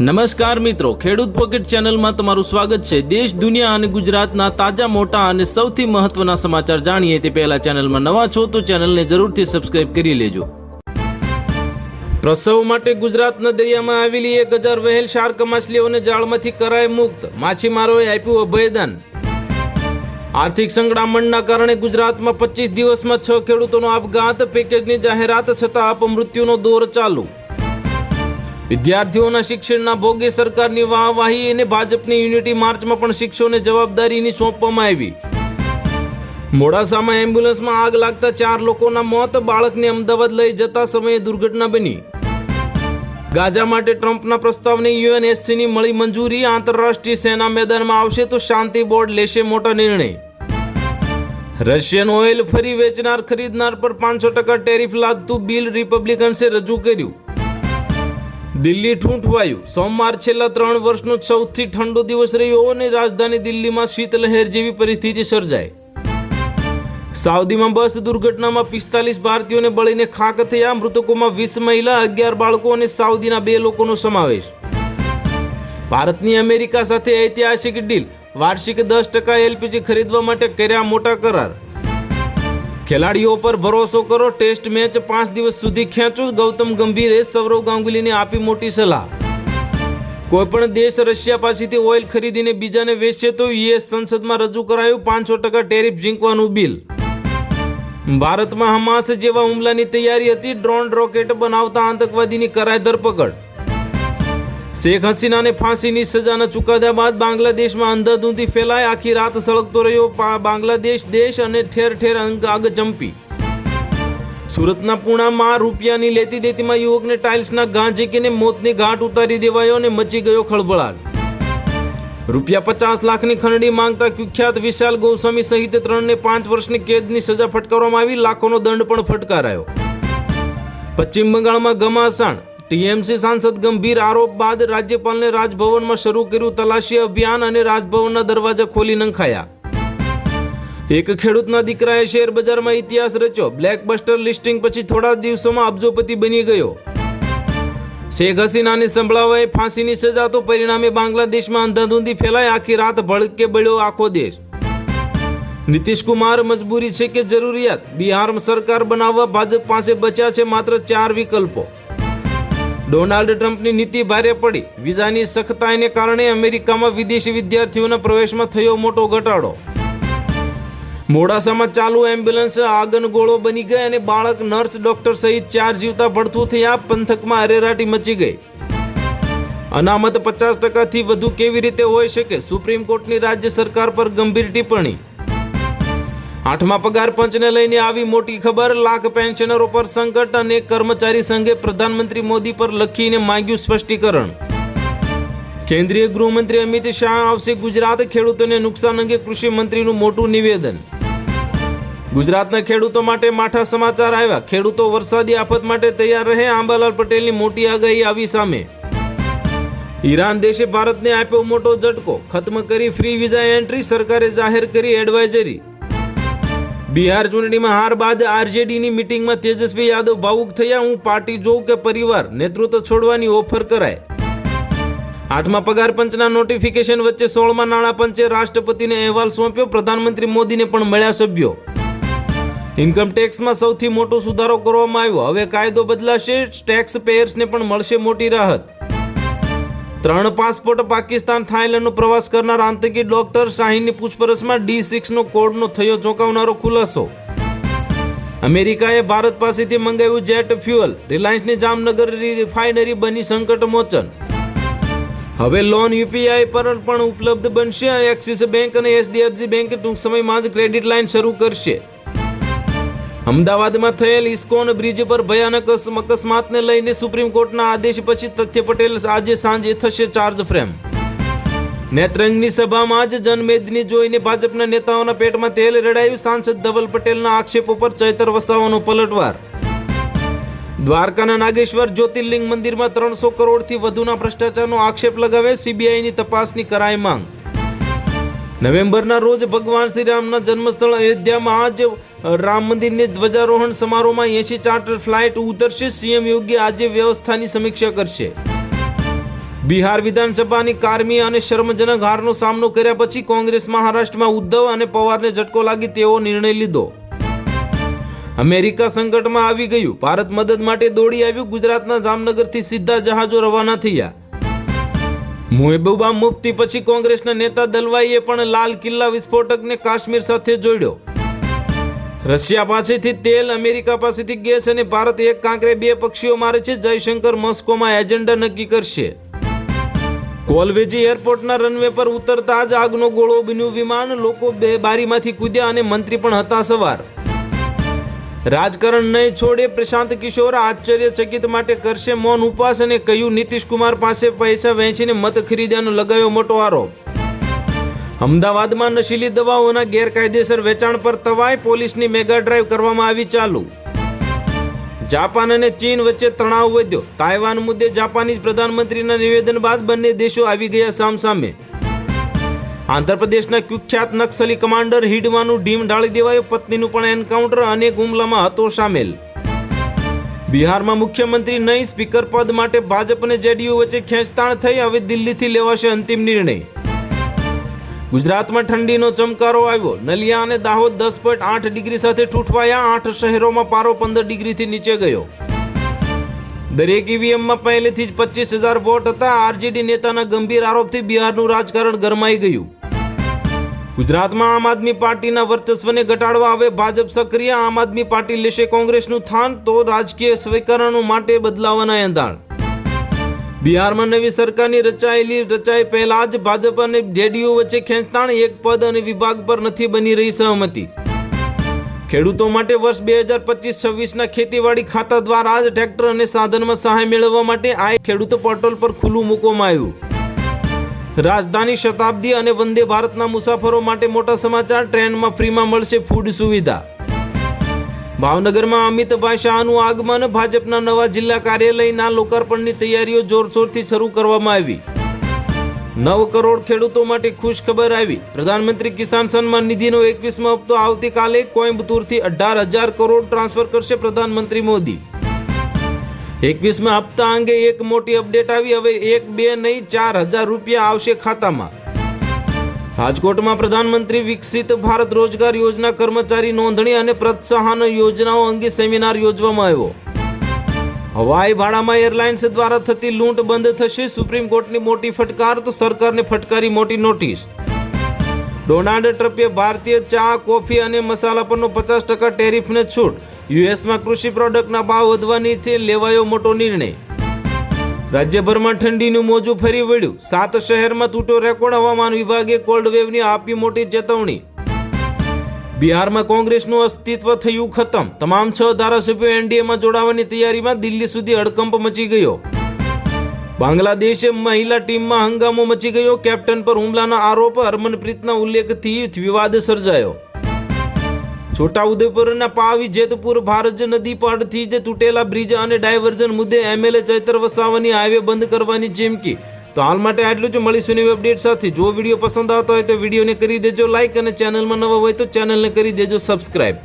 નમસ્કાર મિત્રો, ખેડૂત પોકેટ ચેનલમાં તમારું સ્વાગત છે. દેશ, દુનિયા અને ગુજરાતના તાજા, મોટા અને સૌથી મહત્વના સમાચાર જાણીએ તે પહેલા ચેનલમાં નવા છો તો ચેનલને જરૂરથી સબસ્ક્રાઇબ કરી લેજો. પ્રસવ માટે ગુજરાતના દરિયામાં આવેલી એક હજાર વહેલ શાર્ક માછલીઓને જાળમાંથી કરાય મુક્ત. માછીમારોએ આપ્યું અભયદાન. આર્થિક સંકડામણના કારણે ગુજરાતમાં પચીસ દિવસમાં છ ખેડૂતોનો આપઘાત, પેકેજની જાહેરાત છતાં અપમૃત્યુનો દોર ચાલુ. વિદ્યાર્થીઓના શિક્ષણના ભોગે સરકારની વાહવાહી અને ભાજપની યુનિટી માર્ચમાં પણ શિક્ષકોને જવાબદારીની સોંપવામાં આવી. મોડાસામાં એમ્બ્યુલન્સમાં આગ લાગતા ચાર લોકોના મોત, બાળકને અમદાવાદ લઈ જતા સમયે દુર્ઘટના બની. ગાઝા માટે ટ્રમ્પના પ્રસ્તાવને યુએનએસસીની મળી મંજૂરી, આંતરરાષ્ટ્રીય સેના મેદાનમાં આવશે તો શાંતિ બોર્ડ લેશે મોટા નિર્ણય. રશિયન ઓઇલ ફરી વેચનાર, ખરીદનાર પર પાંચસો ટકા ટેરિફ લાદતું બિલ રિપબ્લિકન્સે રજૂ કર્યું. દિલ્હી ઠૂંઠવાયું. સોમવાર છેલ્લા ત્રણ વર્ષનો સૌથી ઠંડો દિવસ રહ્યો અને રાજધાની દિલ્હીમાં શીતલહેર જેવી પરિસ્થિતિ સર્જાઈ. સાઉદીમાં બસ દુર્ઘટનામાં પિસ્તાલીસ ભારતીયોને બળીને ખાક થયા. મૃતકોમાં વીસ મહિલા, અગિયાર બાળકો અને સાઉદીના બે લોકોનો સમાવેશ. ભારતની અમેરિકા સાથે ઐતિહાસિક ડીલ. વાર્ષિક દસ ટકા એલપીજી ખરીદવા માટે કર્યા મોટા કરાર. ખેલાડીઓ પર ભરોસો કરો, ટેસ્ટ મેચ પાંચ દિવસ સુધી ખેંચો. ગૌતમ ગંભીરે સૌરવ ગાંગુલીને આપી મોટી સલાહ. કોઈપણ દેશ રશિયા પાસેથી ઓઇલ ખરીદીને બીજાને વેચશે તો યુએસ સંસદમાં રજૂ કરાયું પાંચસો ટકા ટેરિફ ઝીંકવાનું બિલ. ભારતમાં હમાસ જેવા હુમલાની તૈયારી હતી, ડ્રોન રોકેટ બનાવતા આતંકવાદીની કરાય ધરપકડ. શેખ હસીનાને ફાંસીની સજાના ચુકાદા બાદ બાંગ્લાદેશમાં અંધાધૂંધી ફેલાય આખી રાત સળગતો રહ્યો બાંગ્લાદેશ દેશ અને ઠેર ઠેર આગ ચંપી સુરતના પૂણામાં રૂપિયાની લેતી દેતીમાં યુવકને ટાઇલ્સના ઘા ઝીકીને મોતની ઘાટ ઉતારી દેવાયો અને મચી ગયો ખળભળાટ. રૂપિયા પચાસ લાખની ખંડણી માંગતા કુખ્યાત વિશાલ ગોસ્વામી સહિત ત્રણને પાંચ વર્ષની કેદની સજા ફટકારવામાં આવી. લાખોનો દંડ પણ ફટકારાયો. પશ્ચિમ બંગાળમાં ઘમાસાણ ટીએમસી સાંસદ ગંભીર આરોપ બાદ રાજ્યપાલને રાજભવનમાં શરૂ કર્યું તલાશી અભિયાન અને રાજભવનના દરવાજા ખોલી નંખાયા. એક ખેડૂતના દીકરાએ શેર બજારમાં ઇતિહાસ રચ્યો. બ્લેકબસ્ટર લિસ્ટિંગ પછી થોડા દિવસોમાં અબજોપતિ બની ગયો. શેખ હસીનાને સંભળાવાય ફાંસીની સજા તો પરિણામે બાંગ્લાદેશમાં અંધાધૂંધી ફેલાય. આખી રાત ભડકે બળ્યો આખો દેશ. નીતિશ કુમાર મજબૂરી છે કે જરૂરિયાત? બિહાર સરકાર બનાવવા ભાજપ પાસે બચ્યા છે માત્ર ચાર વિકલ્પો. ડોનાલ્ડ ટ્રમ્પની નીતિ ભારે પડી. વિઝાની સખ્તાઈને કારણે અમેરિકામાં વિદેશી વિદ્યાર્થીઓના પ્રવેશમાં થયો મોટો ઘટાડો. મોડાસામાં ચાલુ, એમ્બ્યુલન્સ આગનગોળો બની ગઈ અને બાળક, નર્સ, ડોક્ટર સહિત ચાર જીવતા ભડથું થયા, પંથકમાં અરેરાટી મચી ગઈ. અનામત પચાસ ટકાથી વધુ કેવી રીતે હોઈ શકે? સુપ્રીમ કોર્ટની રાજ્ય સરકાર પર ગંભીર ટિપ્પણી. આઠમા પગાર પંચને લઈને આવી મોટી ખબર. લાખ પેન્શનરો પર સંકટ અને કર્મચારી સંઘે પ્રધાનમંત્રી મોદી પર લખીને માંગ્યું સ્પષ્ટીકરણ. કેન્દ્રીય ગૃહમંત્રી અમિત શાહ આવશે ગુજરાત. ખેડૂતોને નુકસાન અંગે કૃષિ મંત્રીનું મોટું નિવેદન. ગુજરાતના ખેડૂતો માટે માઠા સમાચાર આવ્યા. ખેડૂતો વરસાદી આફત માટે તૈયાર રહે. આંબાલાલ પટેલની મોટી આગાહી આવી સામે. ઈરાન દેશે ભારતને આપ્યો મોટો ઝટકો. ખત્મ કરી ફ્રી વિઝા એન્ટ્રી. સરકારે જાહેર કરી એડવાઇઝરી. બિહાર ચૂંટણીમાં હાર બાદ આરજેડીની મિટિંગમાં તેજસ્વી યાદવ ભાવુક થયા. હું પાર્ટી જોઉં કે પરિવાર? નેતૃત્વ છોડવાની ઓફર કરાય આઠમા પગાર પંચના નોટિફિકેશન વચ્ચે સોળમા નાણાં પંચે રાષ્ટ્રપતિને અહેવાલ સોંપ્યો. પ્રધાનમંત્રી મોદીને પણ મળ્યા સભ્યો. ઇન્કમ ટેક્સમાં સૌથી મોટો સુધારો કરવામાં આવ્યો. હવે કાયદો બદલાશે. ટેક્સ પેયર્સને પણ મળશે મોટી રાહત. ત્રણ પાસપોર્ટ પાકિસ્તાન, થાઇલેન્ડનો પ્રવાસ કરનાર આતંકી ડોક્ટર શાહીનની પૂછપરછમાં ડી સિક્સનો કોડનો થયો ચોંકાવનારો ખુલાસો. અમેરિકાએ ભારત પાસેથી મંગાવ્યું જેટ ફ્યુઅલ. રિલાયન્સની જામનગર રિફાઇનરી બની સંકટ મોચન. હવે લોન યુપીઆઈ પર પણ ઉપલબ્ધ બનશે. એક્સિસ બેંક અને એચડીએફસી બેંક ટૂંક સમયમાં જ ક્રેડિટ લાઇન શરૂ કરશે. અમદાવાદમાં થયેલ ઇસ્કોન બ્રિજ પર ભયાનક અકસ્માતને લઈને સુપ્રીમ કોર્ટના આદેશ પછી તથ્ય પટેલ આજે સાંજે થશે ચાર્જ ફ્રેમ નેત્રંગની સભામાં જ જનમેદની જોઈને ભાજપના નેતાઓના પેટમાં તેલ રેડાયું સાંસદ ધવલ પટેલના આક્ષેપો પર ચૈતર વસાવાનો પલટવાર. દ્વારકાના નાગેશ્વર જ્યોતિર્લિંગ મંદિરમાં ત્રણસો કરોડથી વધુના ભ્રષ્ટાચારનો આક્ષેપ લગાવે સીબીઆઈની તપાસની કરાય માંગ. નવેમ્બરના રોજ ભગવાન શ્રી રામના જન્મસ્થળ અયોધ્યામાં આજ રામ મંદિરની ધ્વજારોહણ સમારોહમાં એસી ચાર્ટર ફ્લાઇટ ઉતરશે. સીએમ યોગી આજે વ્યવસ્થાની સમીક્ષા કરશે. બિહાર વિધાનસભાની કારમી અને શર્મજનક હારનો સામનો કર્યા પછી કોંગ્રેસ મહારાષ્ટ્રમાં ઉદ્ધવ અને પવારને ઝટકો લાગી તેવો નિર્ણય લીધો. અમેરિકા સંકટમાં આવી ગયું. ભારત મદદ માટે દોડી આવ્યું. ગુજરાતના જામનગરથી સીધા જહાજો રવાના થયા. મહેબૂબા મુફ્તી પછી કોંગ્રેસના નેતા દલવાઈએ પણ લાલ કિલ્લા વિસ્ફોટકને કાશ્મીર સાથે જોડ્યો. રશિયા પાસેથી તેલ અમેરિકા પાસેથી ગેસ અને ભારત એક કાંકરે બે પક્ષીઓ મારે છે, જયશંકર મોસ્કોમાં એજન્ડા નક્કી કરશે. કોલવેજી એરપોર્ટના રનવે પર ઉતરતા જ આગનો ગોળો બન્યું વિમાન, લોકો બે બારીમાંથી કૂદ્યા અને મંત્રી પણ હતા સવાર. રાજકારણ નહીં છોડે પ્રશાંત કિશોર આશ્ચર્યચકિત માટે કરશે મૌન ઉપવાસ અને કહ્યું, નીતિશ કુમાર પાસે પૈસા વહેંચીને મત ખરીદ્યાનો લગાવ્યો મોટો આરોપ. અમદાવાદમાં નશીલી દવાઓના ગેરકાયદેસર વેચાણ પર તવાય પોલીસની મેગા ડ્રાઈવ કરવામાં આવી ચાલુ. જાપાન અને ચીન વચ્ચે તણાવ વધ્યો. તાઇવાન મુદ્દે જાપાનીઝ પ્રધાનમંત્રીના નિવેદન બાદ બંને દેશો આવી ગયા સામસામે. આંધ્રપ્રદેશના કુખ્યાત નક્સલી કમાન્ડર હિડવાનું ઢીમ ઢાળી દેવાયો પત્નીનું પણ એન્કાઉન્ટર અનેક હુમલામાં હતો સામેલ. બિહારમાં મુખ્યમંત્રી નહીં, સ્પીકર પદ માટે ભાજપ અને જેડીયુ વચ્ચે ખેંચતાણ થઈ, હવે દિલ્હીથી લેવાશે અંતિમ નિર્ણય. ગુજરાતમાં ઠંડીનો ચમકારો આવ્યો. નલિયા અને દાહોદ દસ પોઈન્ટ આઠ ડિગ્રી સાથે ઠૂંઠવાયા. આઠ શહેરોમાં પારો પંદર ડિગ્રીથી નીચે ગયો. દરેક ઈવીએમમાં પહેલેથી જ પચીસ હજાર વોટ હતા. આરજેડી નેતાના ગંભીર આરોપથી બિહારનું રાજકારણ ગરમાઈ ગયું. ગુજરાતમાં આમ આદમી પાર્ટીના વર્ચસ્વને ઘટાડવા હવે ભાજપ સક્રિય, આમ આદમી પાર્ટી લેશે કોંગ્રેસનું થાન, તો રાજકીય સ્વીકારણો માટે બદલાવાના એંધાણ. બિહારમાં નવી સરકારની રચાયેલી રચાઈ પહેલા જ ભાજપ અને જેડીયુ વચ્ચે ખેંચતાણ, એક પદ અને વિભાગ પર નથી બની રહી સહમતિ. ખેડૂતો માટે વર્ષ બે હજાર પચીસ છવ્વીસના ખેતીવાડી ખાતા દ્વારા જ ટ્રેક્ટર અને સાધનમાં સહાય મેળવવા માટે આ ખેડૂતો પોર્ટલ પર ખુલ્લું મૂકવામાં આવ્યું. રાજધાની શતાબ્દી અને વંદે ભારતના મુસાફરો માટે મોટા સમાચાર, ટ્રેનમાં ફ્રીમાં મળશે ફૂડ સુવિધા. ભાવનગરમાં અમિતભાઈ શાહનું આગમન, ભાજપના નવા જિલ્લા કાર્યાલયના લોકાર્પણની તૈયારીઓ જોરશોરથી શરૂ કરવામાં આવી. નવ કરોડ ખેડૂતો માટે ખુશ ખબર આવી. પ્રધાનમંત્રી કિસાન સન્માન નિધિનો એકવીસમો હપ્તો આવતીકાલે કોઇમ્બતુરથી અઢાર હજાર કરોડ ટ્રાન્સફર કરશે પ્રધાનમંત્રી મોદી. એકવીસમા હપ્તા અંગે એક મોટી અપડેટ આવી. હવે એક, બે નહીં, ચાર હજાર રૂપિયા આવશે ખાતામાં. રાજકોટમાં પ્રધાનમંત્રી વિકસિત ભારત રોજગાર યોજના કર્મચારી નોંધણી અને પ્રોત્સાહન યોજનાઓ અંગે સેમિનાર યોજવામાં આવ્યો. હવાઈ ભાડામાં એરલાઇન્સ દ્વારા થતી લૂંટ બંધ થશે. સુપ્રીમ કોર્ટની મોટી ફટકાર, તો સરકારને ફટકારી મોટી નોટિસ. ડોનાલ્ડ ટ્રમ્પે ભારતીય ચા, કોફી અને મસાલા પરનો પચાસ ટકા ટેરિફને છૂટ. યુએસમાં કૃષિ પ્રોડક્ટના ભાવ વધવાની છે, લેવાયો મોટો નિર્ણય. રાજ્યભરમાં ઠંડીનું મોજું ફરી વળ્યું. સાત શહેરમાં તૂટ્યો રેકોર્ડ, હવામાન વિભાગે કોલ્ડ વેવની આપી મોટી ચેતવણી. બિહારમાં કોંગ્રેસનું અસ્તિત્વ થયું ખતમ. તમામ છ ધારાસભ્યો એનડીએમાં જોડાવાની તૈયારીમાં દિલ્હી સુધી હડકંપ મચી ગયો. બાંગ્લાદેશે મહિલા ટીમમાં હંગામો મચી ગયો. કેપ્ટન પર હુમલાના આરોપ હરમનપ્રીતના ઉલ્લેખથી વિવાદ સર્જાયો. છોટાઉદેપુરના પાવી જેતપુર ભારજ નદી પરથી જે તૂટેલા બ્રિજ અને ડાયવર્ઝન મુદ્દે એમએલએ ચૈતર વસાવાની હાઈવે બંધ કરવાની ચીમકી. તો હાલ માટે આટલું જ. મળીશું નવી અપડેટ સાથે. જો વીડિયો પસંદ આવતો હોય તો વિડીયોને કરી દેજો લાઇક અને ચેનલમાં નવા હોય તો ચેનલને કરી દેજો સબસ્ક્રાઈબ